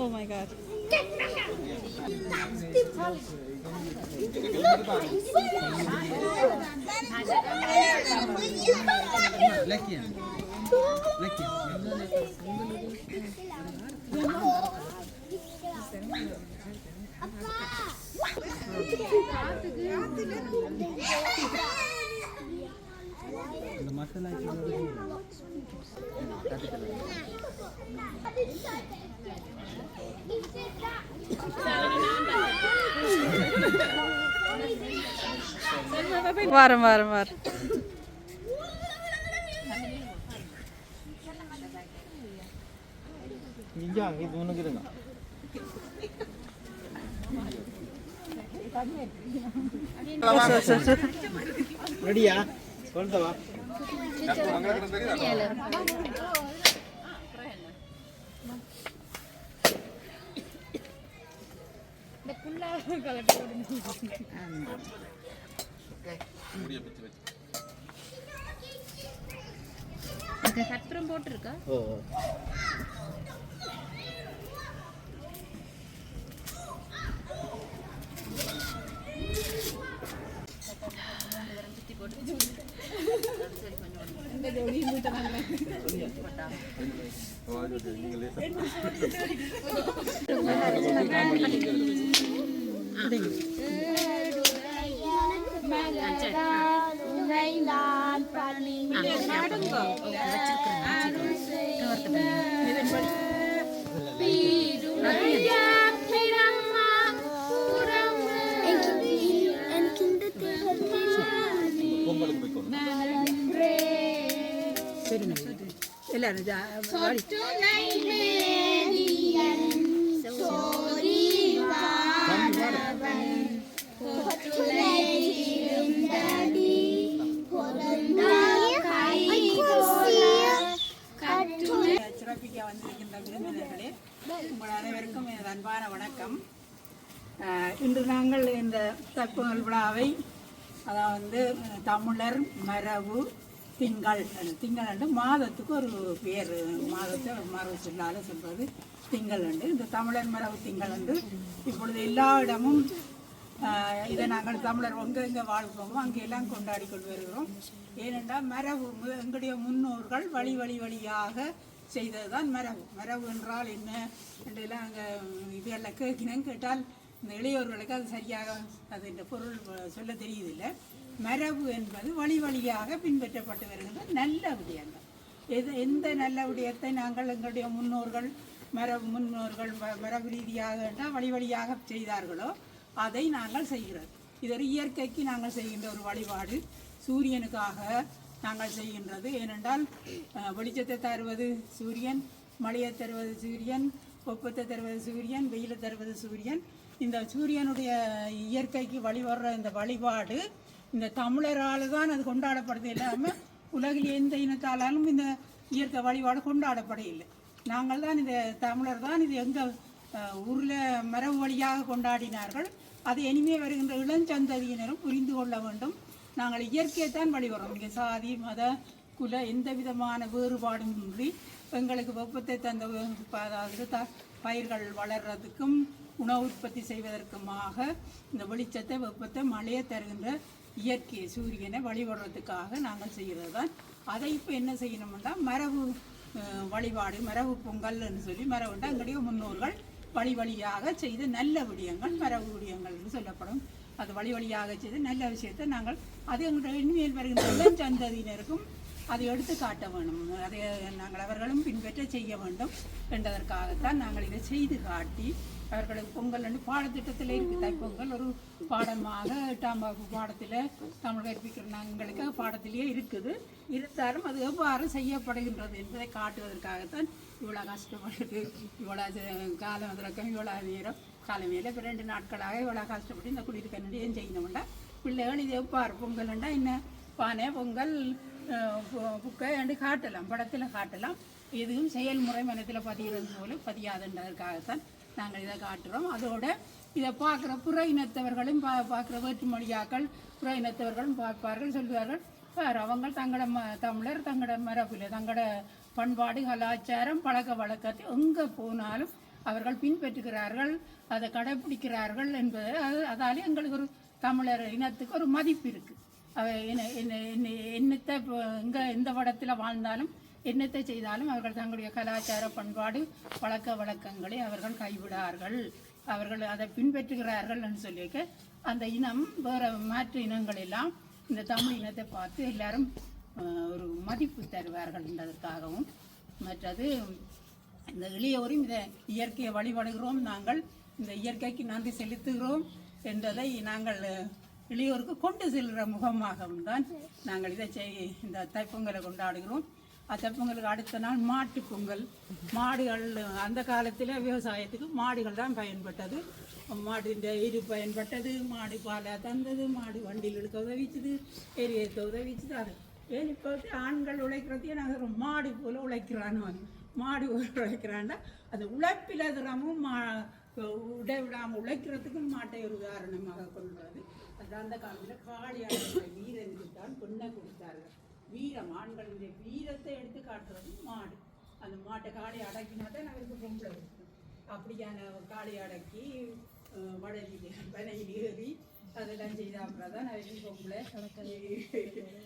Oh my god. வாரம் வாரம் வாரம் இங்கே அங்கே இது ரெடியா? சொல்லுவா கற்பூரம் போட்டிருக்கா ஓ. வச்சிருக்கேன் சிறப்பிக்க வந்திருக்கின்ற விருந்தினர்களே உங்கள் அனைவருக்கும் எனது அன்பான வணக்கம் இன்று நாங்கள் இந்த தற்பொங்கல் விழாவை அதாவது தமிழர் மரபு திங்கள் திங்கள் அண்டு மாதத்துக்கு ஒரு பேர். மாதத்தை மரபு சொல்லால சொல்வது திங்கள் அண்டு இந்த தமிழர் மரபு திங்கள் அண்டு இப்பொழுது எல்லா இடமும் இதை நாங்கள் தமிழர் எங்கே எங்கே அங்கே எல்லாம் கொண்டாடி கொண்டு வருகிறோம். ஏனென்றால் மரபு மு- எங்களுடைய முன்னோர்கள் வழி வழி வழியாக செய்தது தான் மரபு. மரபு என்றால் என்ன என்றெல்லாம் அங்கே இதெல்லாம் கேட்கணும் கேட்டால் இந்த இளையோர்களுக்கு அது சரியாக அது இந்த பொருள் சொல்ல தெரியுதில்லை. மரபு என்பது வழி வழியாக பின்பற்றப்பட்டு வருகின்ற நல்ல விடயங்கள். எது எந்த நல்ல விடயத்தை நாங்கள் எங்களுடைய முன்னோர்கள் மரபு முன்னோர்கள் மரபு ரீதியாக என்றால் வழி வழியாக செய்தார்களோ அதை நாங்கள் செய்கிறோம் இது ஒரு இயற்கைக்கு நாங்கள் செய்கின்ற ஒரு வழிபாடு. சூரியனுக்காக நாங்கள் செய்கின்றது. ஏனென்றால் வெளிச்சத்தை தருவது சூரியன் மழையை தருவது சூரியன் வெப்பத்தை தருவது சூரியன் வெயிலை தருவது சூரியன். இந்த சூரியனுடைய இயற்கைக்கு வழிபடுற இந்த வழிபாடு இந்த தமிழரால் தான் அது கொண்டாடப்படுது இல்லாமல் உலகில் எந்த இனத்தாலும் இந்த இயற்கை வழிபாடு கொண்டாடப்பட இல்லை நாங்கள் தான் இந்த தமிழர் தான் இது எங்கள் ஊரில் மரபு வழியாக கொண்டாடினார்கள். அதை இனிமே வருகின்ற இளஞ்சந்ததியினரும் புரிந்து கொள்ள வேண்டும். நாங்கள் இயற்கையைத்தான் வழிபடுறோம். இங்கே சாதி மத குல எந்த விதமான வேறுபாடும் இன்றி எங்களுக்கு வெப்பத்தை தந்த ப- அதாவது த பயிர்கள் வளர்கிறதுக்கும் உணவு உற்பத்தி செய்வதற்குமாக இந்த வெளிச்சத்தை வெப்பத்தை மழையை தருகின்ற இயற்கை சூரியனை வழிபடுறதுக்காக நாங்கள் செய்கிறது தான் அதை இப்போ என்ன செய்யணும்னா மரபு வழிபாடு மரபு பொங்கல்னு சொல்லி மரபுண்டா எங்களுடைய முன்னோர்கள் வழி வழியாக செய்த நல்ல விடயங்கள் மரபு விடயங்கள் என்று சொல்லப்படும். அது வழி வழியாக செய்த நல்ல விஷயத்தை நாங்கள் அது எங்களுடைய இனிமேல் வருகின்ற சந்ததியினருக்கும் அதை எடுத்து காட்ட வேணும். அதை நாங்கள் அவர்களும் பின்பற்ற செய்ய வேண்டும். என்பதற்காகத்தான் நாங்கள் இதை செய்து காட்டி அவர்களுக்கு பொங்கல் என்று பாடத்திட்டத்தில் இருக்குது. தைப்பொங்கல் ஒரு பாடமாக எட்டாம் வகுப்பு பாடத்தில் தமிழ் கற்பிக்கிற நாங்களுக்கு பாடத்திலேயே இருக்குது. இருந்தாலும் அது எவ்வாறு செய்யப்படுகின்றது என்பதை காட்டுவதற்காகத்தான் இவ்வளோ கஷ்டப்பட்டு இவ்வளோ காலம் திறக்கம் இவ்வளோ நேரம். காலமையில் இப்போ ரெண்டு நாட்களாக இவ்வளோ கஷ்டப்பட்டு இந்த குடியிருக்க ஏன் செய்யணும்டா பிள்ளைகள் இது எவ்வாறு பொங்கல்ண்டா என்ன? பானை பொங்கல் புக்கை என்று காட்டலாம் படத்தில் காட்டலாம். எதுவும் செயல்முறை மனத்தில் பதிகிறது போல பதியாதுன்றதற்காகத்தான் நாங்கள் இதை காட்டுறோம். அதோட இதை பார்க்குற புற இனத்தவர்களும் பா பார்க்குற வேற்றுமொழியாக்கள் புற இனத்தவர்களும் பார்ப்பார்கள் சொல்வார்கள். பார் அவங்க தங்களோட ம தமிழர் தங்களோட மரபில் தங்களோட பண்பாடு கலாச்சாரம் பழக்க வழக்கத்தை எங்கே போனாலும் அவர்கள் பின்பற்றுகிறார்கள் அதை கடைப்பிடிக்கிறார்கள் என்பது அது அதாலே எங்களுக்கு ஒரு தமிழர் இனத்துக்கு ஒரு மதிப்பு இருக்குது அவ என்ன என்ன என்ன என்னத்தை இப்போ எங்கே எந்த படத்தில் வாழ்ந்தாலும் என்னத்தை செய்தாலும் அவர்கள் தங்களுடைய கலாச்சார பண்பாடு பழக்க வழக்கங்களை அவர்கள் கைவிடார்கள். அவர்கள் அதை பின்பற்றுகிறார்கள் என்று சொல்லியிருக்க அந்த இனம் வேறு மாற்று இனங்கள் எல்லாம் இந்த தமிழ் இனத்தை பார்த்து எல்லாரும் ஒரு மதிப்பு தருவார்கள் என்பதற்காகவும் மற்றது இந்த இளையோரும் இதை இயற்கையை வழிபடுகிறோம் நாங்கள் இந்த இயற்கைக்கு நன்றி செலுத்துகிறோம் என்றதை நாங்கள் இளையோருக்கு கொண்டு செல்கிற முகமாகவும் தான் நாங்கள் இதை செய் இந்த தைப்பொங்கலை கொண்டாடுகிறோம். அந்த பொங்கலுக்கு அடுத்த நாள் மாட்டு பொங்கல். மாடுகள் அந்த காலத்தில் விவசாயத்துக்கு மாடுகள் தான் பயன்பட்டது. மாடு இந்த பயன்பட்டது மாடு பாலை தந்தது மாடு வண்டியில் எடுக்க உதவிச்சுது எரியத்த உதவிச்சுது அது. ஏன் இப்போ ஆண்கள் உழைக்கிறதையும் நாங்கள் மாடு போல் உழைக்கிறான்னு மாடு உழைக்கிறான்னா அந்த உழைப்பில் தினமும் மா உடைவிடாமல் உழைக்கிறதுக்கும் மாட்டை ஒரு உதாரணமாக கொள்வது அது அந்த காலத்தில் காளியாடுகிற வீரனுக்கு தான் பொண்ணை கொடுத்தார்கள். வீரம் ஆண்களுடைய வீரத்தை எடுத்து காட்டுறது மாடு. அந்த மாட்டை காளி அடக்கினா தான் அவருக்கு பொம்பளை இருக்கும் அப்படியான காளி அடக்கி அஹ், வடலில் ஏறி அதெல்லாம் செய்த அப்புறம் தான் அவருக்கு பொம்பளை.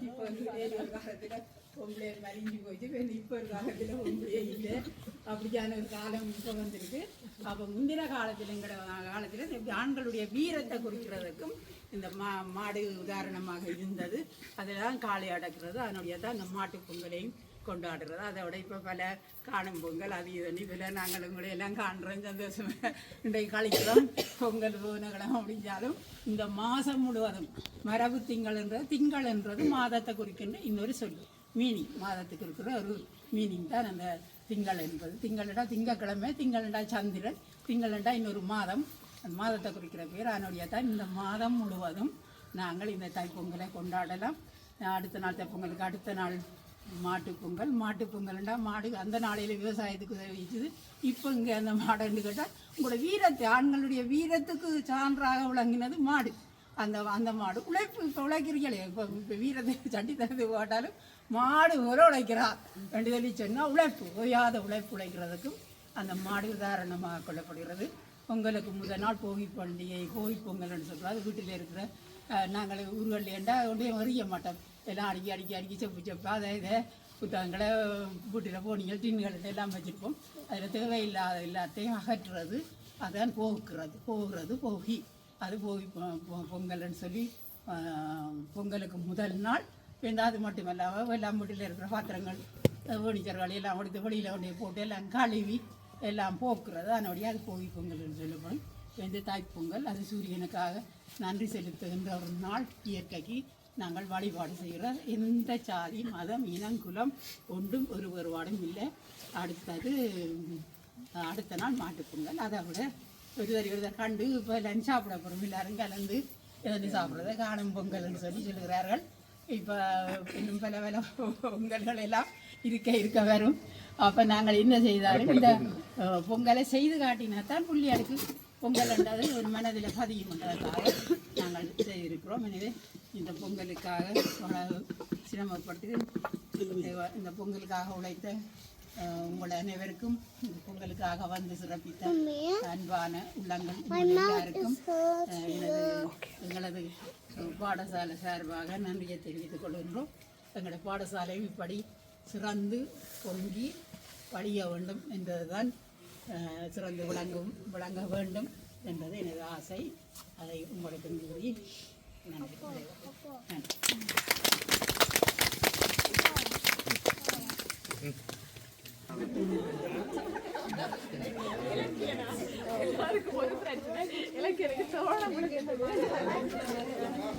இப்போ வந்து வேறு காலத்தில் பொம்பளை மலிஞ்சு போயிட்டு வேறு இப்போ ஒரு காலத்தில் பொம்பளையே இல்லை. அப்படியான ஒரு காலம் இப்போ வந்திருக்கு. அப்போ முந்தின காலத்தில் காலத்தில் ஆண்களுடைய வீரத்தை குறிக்கிறதுக்கும் இந்த மா மாடு உதாரணமாக இருந்தது. அதெல்லாம் காளை அடக்கிறது. அதனுடைய தான் இந்த மாட்டு பொங்கலையும் கொண்டாடுறது. அதோட இப்போ பல காணும் பொங்கல் அது இதுன்னு இதில் நாங்கள் உங்களை எல்லாம் காண்றோம். சந்தோஷமாக இன்றைக்கு கழிக்கிறோம் பொங்கல் பூனகலம் அப்படிஞ்சாலும் இந்த மாதம் முழுவதும் மரபு திங்கள் திங்கள்ன்றது திங்கள் என்றது மாதத்தை குறிக்கின்ற இன்னொரு சொல் மீனிங் மாதத்துக்கு இருக்கிற ஒரு மீனிங் தான் அந்த திங்கள் என்பது. திங்களடா திங்கக்கிழமை திங்களடா சந்திரன் திங்களடா இன்னொரு மாதம். மாதத்தை குறிக்கிற பேர் அதனுடைய தான் இந்த மாதம் முழுவதும் நாங்கள் இந்த தைப்பொங்கலை கொண்டாடலாம். அடுத்த நாள் தைப்பொங்கலுக்கு அடுத்த நாள் மாட்டுப்பொங்கல் பொங்கல். மாட்டுப் பொங்கல்ண்டா மாடு அந்த நாளையில் விவசாயத்துக்கு உதவிச்சுது இப்போ இங்கே அந்த மாடுன்னு கேட்டால் உங்களோட வீரத்தை ஆண்களுடைய வீரத்துக்கு சான்றாக விளங்கினது மாடு. அந்த அந்த மாடு உழைப்பு இப்போ உழைக்கிறீங்களே. இப்போ இப்போ வீரத்தை சட்டி தரது போட்டாலும் மாடு ஒரு உழைக்கிறா ரெண்டு சொல்லி சொன்னால் உழைப்பு ஓயாத உழைப்பு உழைக்கிறதுக்கும் அந்த மாடு உதாரணமாக கொள்ளப்படுகிறது. பொங்கலுக்கு முதல் நாள் போகி பண்டிகை போகி பொங்கல்னு சொல்கிறோம் வீட்டில் இருக்கிற நாங்கள் நாங்கள் ஊர்கள்லேண்டா ஒன்றையும் அறிய மாட்டோம். எல்லாம் அடிக்கி அடிக்கி அடுக்கி செப்பு செப்பா. அதை இதை புத்தகங்களை வீட்டில் போனிகள் டின்கள் எல்லாம் வச்சுருப்போம். அதில் தேவையில்லாத எல்லாத்தையும் அகற்றுறது அதான் போகுக்கிறது போகிறது போகி. அது போகி பொ- பொங்கல்னு சொல்லி பொங்கலுக்கு முதல் நாள். இந்த அது மட்டுமல்லாமல் எல்லாம் வீட்டில் இருக்கிற பாத்திரங்கள் ஃபர்னிச்சர்கள் எல்லாம் எடுத்து வெளியில் கொண்டு போட்டு எல்லாம் கழுவி எல்லாம் போக்குறது. அதனுடைய அது பொங்கல் என்று சொல்லப்படும் இந்த தாய்ப்பொங்கல் அது சூரியனுக்காக நன்றி செலுத்துகின்ற ஒரு நாள் இயற்கைக்கு நாங்கள் வழிபாடு செய்கிறோம். எந்த சாதி மதம் இனம் குலம் ஒன்றும் ஒரு வேறுபாடும் இல்லை. அடுத்தது அடுத்த நாள் மாட்டுப்பொங்கல் அதை விட ஒரு ஒருவர் கண்டு இப்போ லஞ்ச் சாப்பிட போகிறோம் எல்லாரும் கலந்து இருந்து சாப்பிட்றத காணும் பொங்கல்னு சொல்லி சொல்லுகிறார்கள். இப்போ இன்னும் பல பல பொங்கல்கள் எல்லாம் இருக்க இருக்க வரும். அப்போ நாங்கள் என்ன செய்தாலும் இந்த பொங்கலை செய்து காட்டினா தான் புள்ளியாருக்கு பொங்கல் என்றது ஒரு மனதில் பதியும் என்றதுக்காக நாங்கள் செய்திருக்கிறோம். எனவே இந்த பொங்கலுக்காக சிரமப்பட்டு இந்த- பொங்கலுக்காக உழைத்த உங்கள் அனைவருக்கும் இந்த பொங்கலுக்காக வந்து சிறப்பித்த அன்பான உள்ளங்கள் எல்லாருக்கும் எனது எங்களது பாடசாலை சார்பாக நன்றியை தெரிவித்துக் கொள்கின்றோம். எங்களோட பாடசாலையும் இப்படி சிறந்து பொங்கி பழிய வேண்டும் என்பதுதான் சிறந்து விளங்கும் விளங்க வேண்டும் என்பது எனது ஆசை. அதை உங்களுக்கு கூறி நன்றி. நன்றி மலை ஆண்டவா உன்னை அனுதினமும்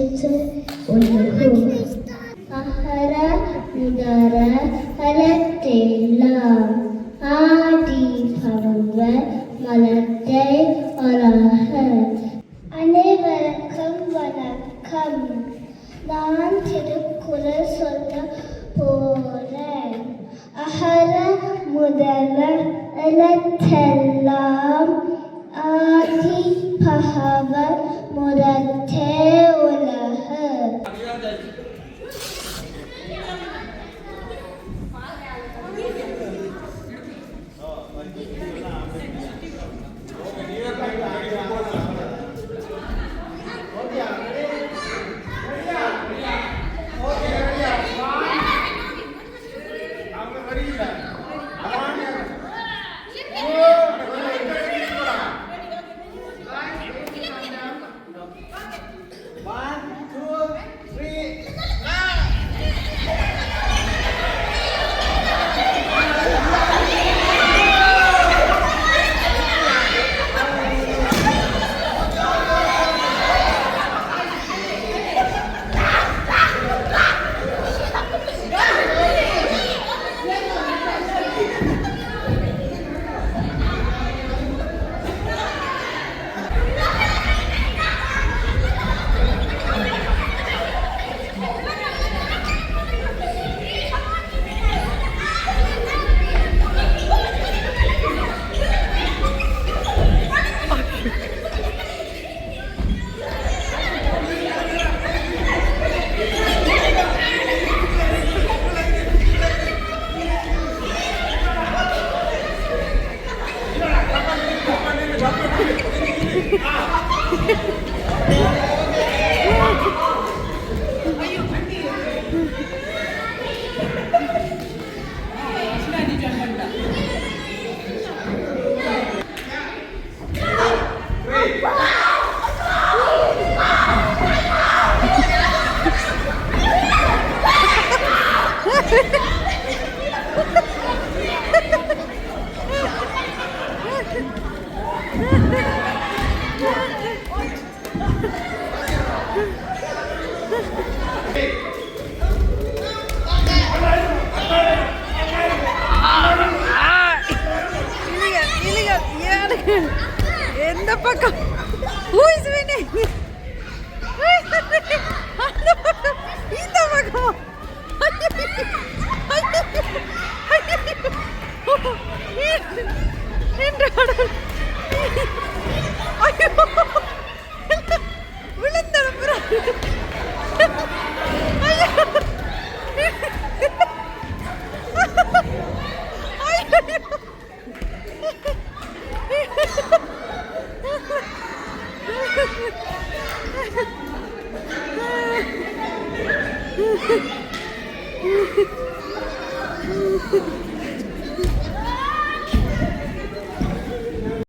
சிற்று mututu அகர முதர mudara ஆதி பவங்க மலத்தை அழக அனைவருக்கும் வணக்கம் நான் திருக்குறள் சொல்ல போறேன் அகர முதல எழுத்தெல்லாம் آتي فهب مرتي له bakalım. Who is winning? Hadi bakalım. İn de bakalım. Hayır. Hayır. Hayır. İn. İn de bakalım. അയ്യോ വിളന്തരം